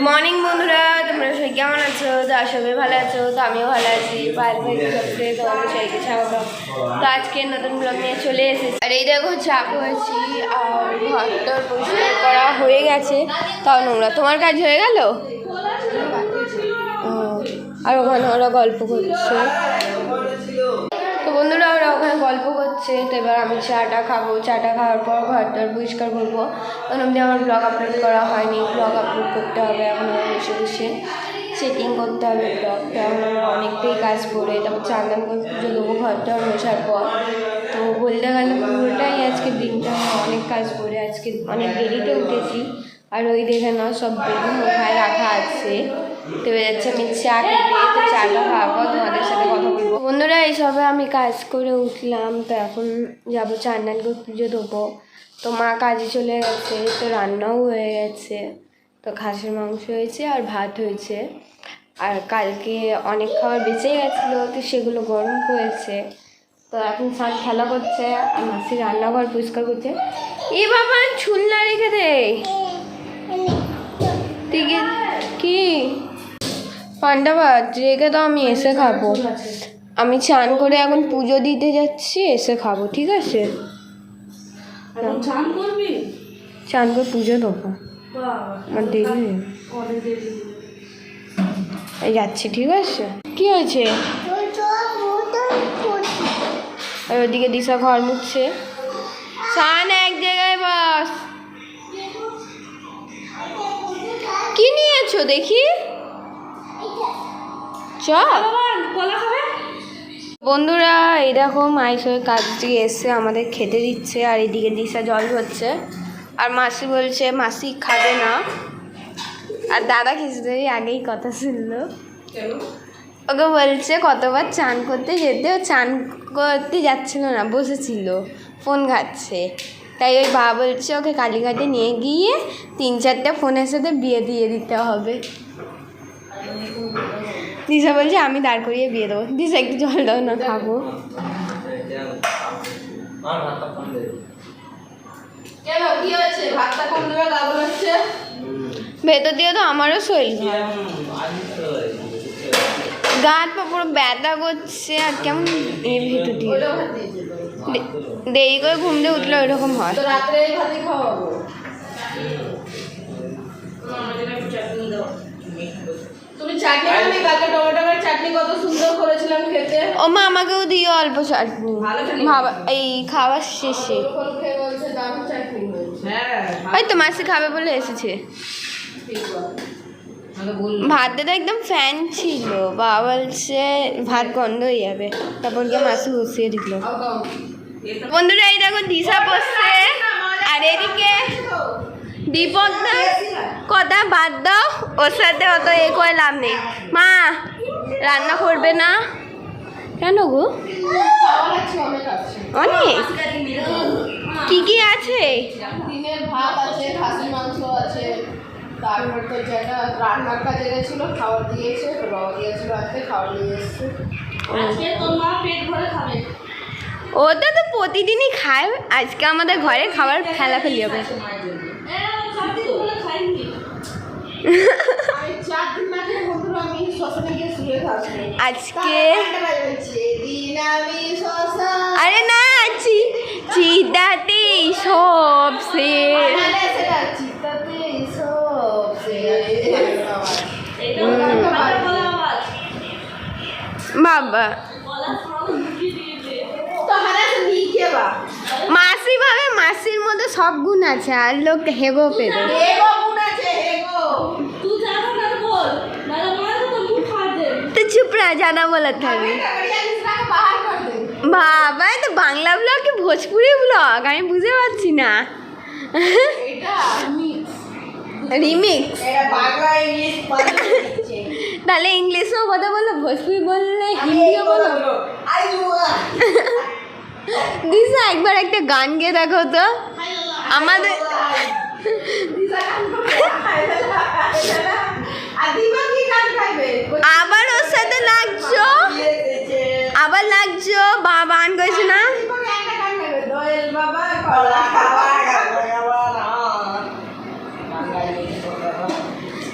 Morning বন্ধুরা, তোমরা সবাই কেমন আছো? তো সবাই ভালো আছো, তো আমিও ভালো আছি। ভাই করতে তোমাদের সবাইকে স্বাগত। তো আজকে নতুন ব্লগ নিয়ে চলে এসেছি। আর এই দেখো চাপ হয়েছি আর ঘরটার পরিষ্কার করা হয়ে গেছে। তাও নোংরা তোমার কাজ হয়ে গেল? আর ওখানে ওরা গল্প করছে। বন্ধুরা, ওরা ওখানে গল্প করছে। তো এবার আমি চাটা খাব। চাটা খাওয়ার পর ঘরটার পরিষ্কার করব। তখন অবধি আমার ব্লগ আপলোড করা হয়নি। ব্লগ আপলোড করতে হবে এখন আমার বসে বসে। সেটিং করতে হবে ব্লগটা এখন আমার অনেকটাই কাজ পড়ে। তারপর চান্দান করে পুজো দেবো ঘরটা মোছার পর। তো বলতে গেলে পুরোটাই আজকে দিনটা অনেক কাজ পড়ে। আজকে অনেক দেরিতে উঠেছি। আর ওই দেখে না সব বেগুন ওখানে রাখা আছে। তো এবার যাচ্ছে আমি চা খেতে। তো চাটা পর তোমাদের সাথে কথা বলব। বন্ধুরা, এইসবে আমি কাজ করে উঠলাম। তো এখন যাব চান্দান করে পুজো দেবো। তো মা কাজে চলে গেছে, তো রান্নাও হয়ে গেছে। তো খাসির মাংস হয়েছে আর ভাত হয়েছে। আর কালকে অনেক খাবার বেঁচে গেছিল, তো সেগুলো গরম হয়েছে তো এখন সান খেলা করছে, আর মাসি রান্নাঘর পরিষ্কার করছে। এ বাবা ছুলনা রেখে দে ঠিক কি? পান্ডাবাদ রেখে তো আমি এসে খাব। আমি চান করে এখন পুজো দিতে যাচ্ছি এসে খাব ঠিক আছে? চান করবি? চান করে পুজো দেবো। আমার দেরি হয়ে যাচ্ছি ঠিক আছে? কি হয়েছে? আর ওদিকে দিশা ঘর মুছছে। সান কি নিয়েছো দেখি। চ। কলা খাবে? বন্ধুরা এই দেখো মাইসের কাজ এসে আমাদের খেতে দিচ্ছে আর এদিকে দিশা জল হচ্ছে আর মাসি বলছে মাসি খাবে না। আর দাদা কিছুদিন আগেই কথা শুনলো। ওকে বলছে কতবার চান করতে যেতে ও চান করতে যাচ্ছিল না বসেছিল ফোন ঘাটছে। তাই ওই বাবা বলছে ওকে কালীঘাটে নিয়ে গিয়ে তিন চারটে ফোনের সাথে বিয়ে দিয়ে দিতে হবে। দিশা বলছে আমি দাঁড় করিয়ে বিয়ে দেবো। দিশা একটু জল দাও না খাব। ভেতর দিয়ে তো আমারও শরীর খারাপ গা পা পুরো ব্যথা করছে আর কেমন ভেতর দিয়ে? দেরি করে ঘুম দিয়ে উঠলে ওইরকম হয়। রাত্রে খাওয়াবো? ও মা আমাকেও দিও অল্প চাটনি। ভাবা এই খাওয়ার শেষে। হ্যাঁ ওই তো মাসি খাবে বলে এসেছে। ভাতে তো একদম ফ্যান ছিল। বাবা বলছে ভাত গন্ধ হয়ে যাবে। তারপর গিয়ে মাসি বসিয়ে দিল। বন্ধুরা এই দেখো দিশা বসছে। আর এদিকে দীপক কথা বাদ দাও। ওর সাথে অত এ করে লাভ নেই। মা রান্না করবে না? কেন গো? অনেক। কি কি আছে? ভাত আছে খাসির মাংস আছে। তারপর তো যেটা রান্নার কাজে গেছিল খাবার দিয়েছে র দিয়েছিল আজকে খাবার নিয়ে এসছে। আজকে তোর মা পেট ভরে খাবে। ওটা তো প্রতিদিনই খায় আজকে আমাদের ঘরে খাবার হবে। গিয়ে শুয়ে থাকব। আজকে আরে না আছি চিতাতেই সব শেষ। বাবা। মাসি ভাবে মাসির মধ্যে সব গুণ আছে আর লোক হেগো মার তো চুপ রা জানা বলা থাকবে। বাবা তো বাংলা ব্লগ কি ভোজপুরি ব্লগ আমি বুঝতে পারছি না। রিমিক্স এটা বাংলা ইংলিশ পারে দিচ্ছে তাহলে ইংলিশেও কথা বলো ভোজপুরি বললে হিন্দিও বলো। দিশা একবার একটা গান গেয়ে দেখো তো। আমাদের আবার ওর সাথে লাগছো? আবার লাগছো? বাবা গান করেছে না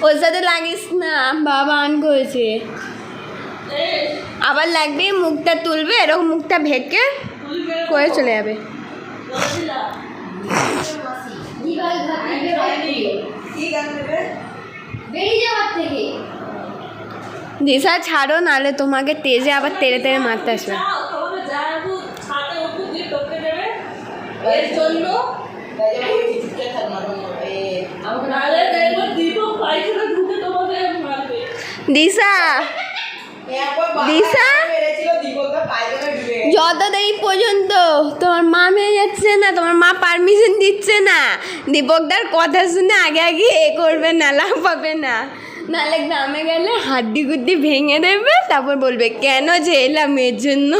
ওর সাথে লাগিস না বাবা আন করেছে। আবার লাগবে মুখটা তুলবে, এরকম মুখটা ভেকে করে চলে যাবে। দিশা, ছাড়ো, নাহলে তোমাকে তেজে আবার তেড়ে তেড়ে মারতে আসবে। জন্য দিশা। দিশা? যত দেরি পর্যন্ত। তোমার মা মেয়ে যাচ্ছে না, তোমার মা পারমিশন দিচ্ছে না। দীপকদার কথা শুনে আগে আগে এ করবে না লাভ পাবে না। নাহলে গ্রামে গেলে হাড্ডি গুড্ডি ভেঙে দেবে, তারপর বলবে, কেন যে এলাম এর জন্য?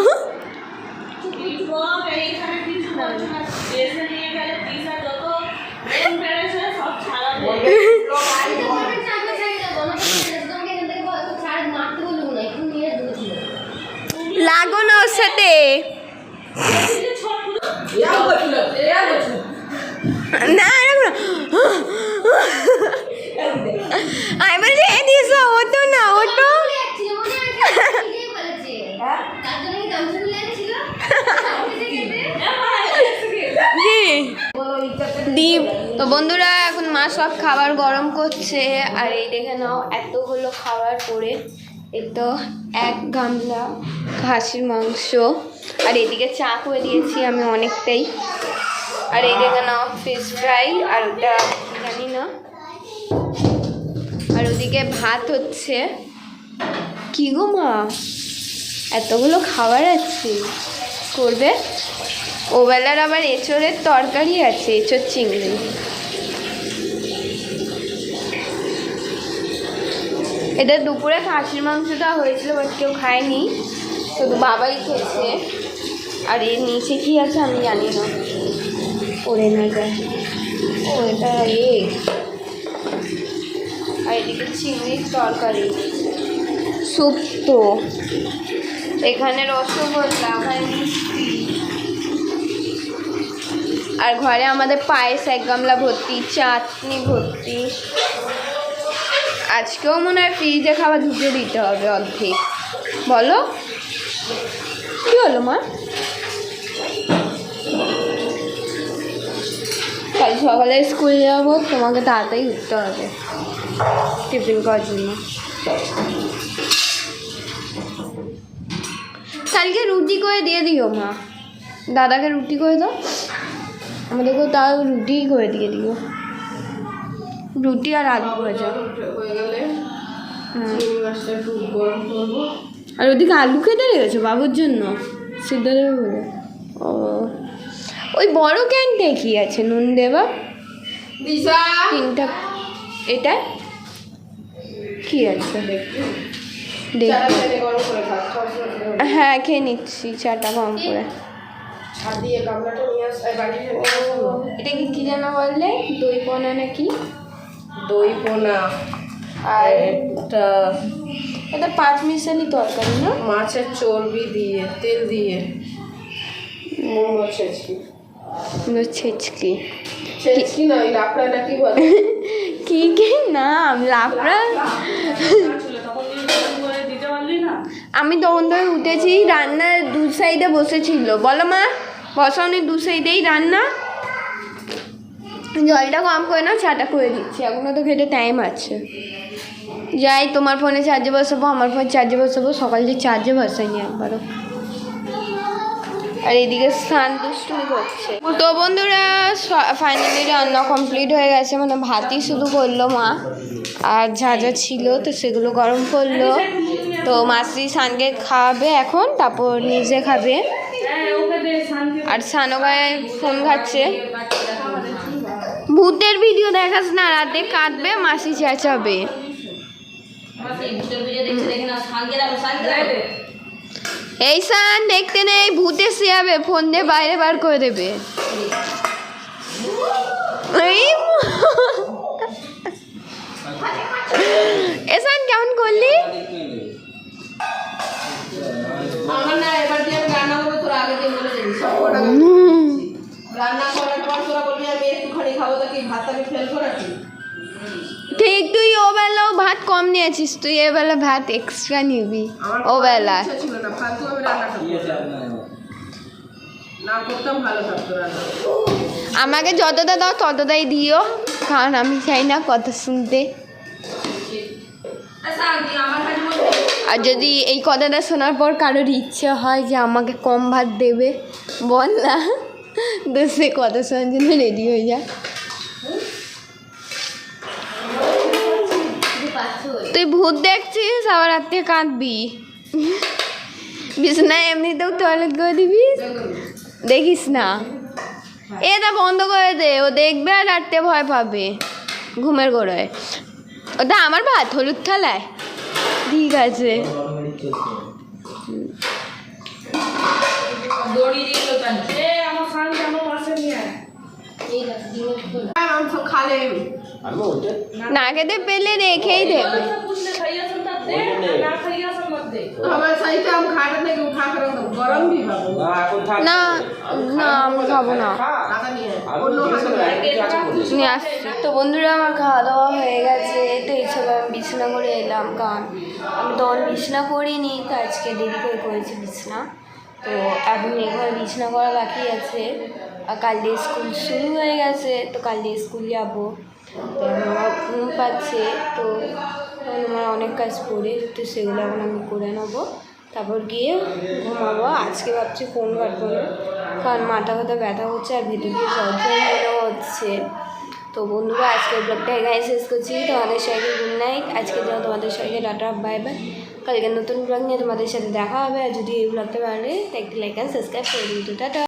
লাগো না ওর সাথে না। আমি বলছি দিশা ওটো না ওটো তো বন্ধুরা, এখন মা সব খাবার গরম করছে, আর এই দেখে নাও, এতগুলো খাবার পরে তো এক গামলা খাসির মাংস, আর এদিকে চা করে দিয়েছি আমি অনেকটাই। আর এই দেখে নাও ফিশ ফ্রাই আর ওটা জানি না। আর ওদিকে ভাত হচ্ছে। কি গো মা? এতগুলো খাবার আছে। করবে? ওবেলার আবার এঁচড়ের তরকারি আছে, এঁচড় চিংড়ি। এটা দুপুরে খাসির মাংসটা হয়েছিল, বাট কেউ খায়নি। শুধু বাবাই খেয়েছে। আর এর নিচে কি আছে আমি জানি না। পড়ে না যায়। ও এটা এ। আর এদিকে চিংড়ির তরকারি। শুক্তো এখানে রসগোল্লা ওখানে মিষ্টি। আর ঘরে আমাদের পায়েস এক গামলা ভর্তি চাটনি ভর্তি। আজকেও মনে হয় ফ্রিজে খাবার ঢুকে দিতে হবে অর্ধেক। বলো? কী হলো মা? কাল সকালে স্কুল যাব, তোমাকে তাড়াতাড়ি উঠতে হবে টিফিন করার জন্য। কালকে রুটি করে দিয়ে দিও, মা। দাদাকে রুটি করে দাও। আমাদেরকেও তাও রুটি করে দিয়ে দিও। রুটি আর আলু ভাজা। হয়ে। আর ওদিকে আলু খেতে রেখেছো বাবুর জন্য? সিদ্ধ দেবে বলে। ও। ওই বড় ক্যানটা কি আছে নুন দেবা দিশা? তিনটা এটা? কি আছে। হ্যাঁ খেয়ে নিচ্ছি চাটা কম করে। এটা কি কি যেন বললে? দই পোনা নাকি? দই পোনা আর একটা এটা পাঁচ মিশালি তরকারি না? মাছের চর্বি দিয়ে তেল দিয়ে। মোমো ছেঁচকি লাফড়া বলে কি কি নাম লাফড়া আমি তখন ধরে উঠেছি রান্নার দু সাইডে বসেছিল। বলো মা বসাওনি দু সাইডেই রান্না। জলটা কম করে না চাটা করে দিচ্ছি। এখনও তো খেতে টাইম আছে। যাই তোমার ফোনে চার্জে বসাবো আমার ফোনে চার্জে বসাবো সকাল দিয়ে চার্জে বসাইনি একবারও। আর এদিকে স্নান দুষ্টুমি করছে। তো বন্ধুরা ফাইনালি রান্না কমপ্লিট হয়ে গেছে মানে ভাতই শুধু করল মা। আর যা যা ছিল তো সেগুলো গরম করল। তো মাসি সানকে খাওয়াবে এখন, তারপর নিজে খাবে। আর সানগায় ফোন খাচ্ছে ভূতের ভিডিও দেখাস না, রাতে কাঁদবে, মাসি চেঁচাবে। এই সান দেখতে নেই ভূতে যাবে ফোন দিয়ে বাইরে বার করে দেবে। এই এসান কেমন করলি? রান্না করার পর তোরা বলবি আমি একটুখানি খাব তো কি নাকি? ঠিক তুই ও বেলাও ভাত কম নিয়েছিস তুই এ বেলা ভাত এক্সট্রা নিবি আমার ও বেলা ইচ্ছা ছিল না ফালতু আমি রান্না করতাম না করতাম ভালো থাকতো রান্না। আমাকে যতটা দাও ততটাই দিও কারণ আমি চাই না কথা শুনতে। আর যদি এই কথাটা শোনার পর কারোর ইচ্ছে হয় যে আমাকে কম ভাত দেবে বল না। তো সে কথা শোনার জন্য রেডি হয়ে যা। তুই ভূত দেখছিস? আবার রাত্রে কাঁদবি। বিছনায় এমনিতেও টয়লেট করে দিবি। দেখিস না। এটা বন্ধ করে দে। ও দেখবে আর রাত্রে ভয় পাবে। ঘুমের গোড়ায়। ওটা আমার ভাত? হলুদ থালায়? ঠিক আছে। না খেতে পেলে রেখেই দেবে না না। আমি খাব। না তো বন্ধুরা আমার খাওয়া দাওয়া হয়ে গেছে তো এইসব আমি বিছনা করে এলাম কারণ আমি তখন বিছনা করিনি তো আজকে দেরি করে করেছি বিছনা। তো এখন এখানে বিছনা করা বাকি আছে আর কাল দিয়ে স্কুল শুরু হয়ে গেছে তো কাল দিয়ে স্কুল যাব। তো ঘুম পাচ্ছে, তো আমার অনেক কাজ পড়ে, তো সেগুলো এখন আমি করে নেব। তারপর গিয়ে ঘুমাবো। আজকে ভাবছি ফোন কাটবো না কারণ মাথা ব্যথা ব্যথা হচ্ছে আর ভেতর দিয়ে জ্বর মনে হচ্ছে। তো বন্ধুরা আজকের ব্লগটা এখানে শেষ করছি। তোমাদের সবাইকে গুড নাইট আজকে জন্য তোমাদের সবাইকে টাটা বাই বাই কালকে নতুন ব্লগ নিয়ে তোমাদের সাথে দেখা হবে। আর যদি এই ব্লগটা ভালো লাগে তো একটি লাইক অ্যান্ড সাবস্ক্রাইব করে তো টাটা।